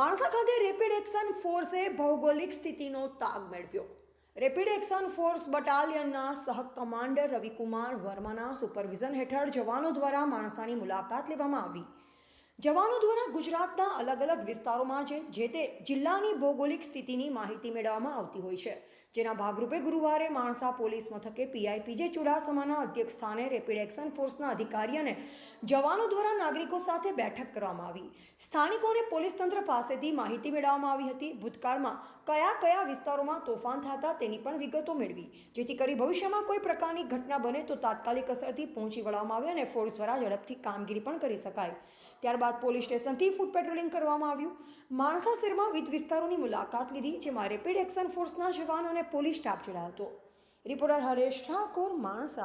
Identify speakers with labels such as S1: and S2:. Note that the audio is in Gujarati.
S1: માણસા ખાતે રેપિડ એક્શન ફોર્સે ભૌગોલિક સ્થિતિનો તાગ મેળવ્યો. રેપિડ એક્શન ફોર્સ બટાલિયનના સહ કમાન્ડર રવિકુમાર વર્માના સુપરવિઝન હેઠળ જવાનો દ્વારા માણસાની મુલાકાત લેવામાં આવી. જવાનો દ્વારા ગુજરાતના અલગ અલગ વિસ્તારોમાં જે જે તે જિલ્લાની ભૌગોલિક સ્થિતિની માહિતી મેળવવામાં આવતી હોય છે. જેના ભાગરૂપે ગુરુવારે માણસા પોલીસ મથકે પીઆઈપીજે ચુડાસમાના અધ્યક્ષ સ્થાને રેપિડ એક્શન ફોર્સના અધિકારી અને જવાનો દ્વારા નાગરિકો સાથે બેઠક કરવામાં આવી. સ્થાનિકોને પોલીસ તંત્ર પાસેથી માહિતી મેળવવામાં આવી હતી. ભૂતકાળમાં કયા કયા વિસ્તારોમાં તોફાન થતા તેની પણ વિગતો મેળવી. જેથી કરી ભવિષ્યમાં કોઈ પ્રકારની ઘટના બને તો તાત્કાલિક અસરથી પહોંચી વળવામાં આવે અને ફોર્સ દ્વારા ઝડપથી કામગીરી પણ કરી શકાય. ત્યારબાદ પોલીસ સ્ટેશનથી ફૂટ પેટ્રોલિંગ કરવામાં આવ્યું. માણસા શહેરમાં વિવિધ વિસ્તારોની મુલાકાત લીધી, જેમાં રેપિડ એક્શન ફોર્સના જવાન અને પોલીસ સ્ટાફ જોડાયો હતો. રિપોર્ટર હરેશ ઠાકોર, માણસા.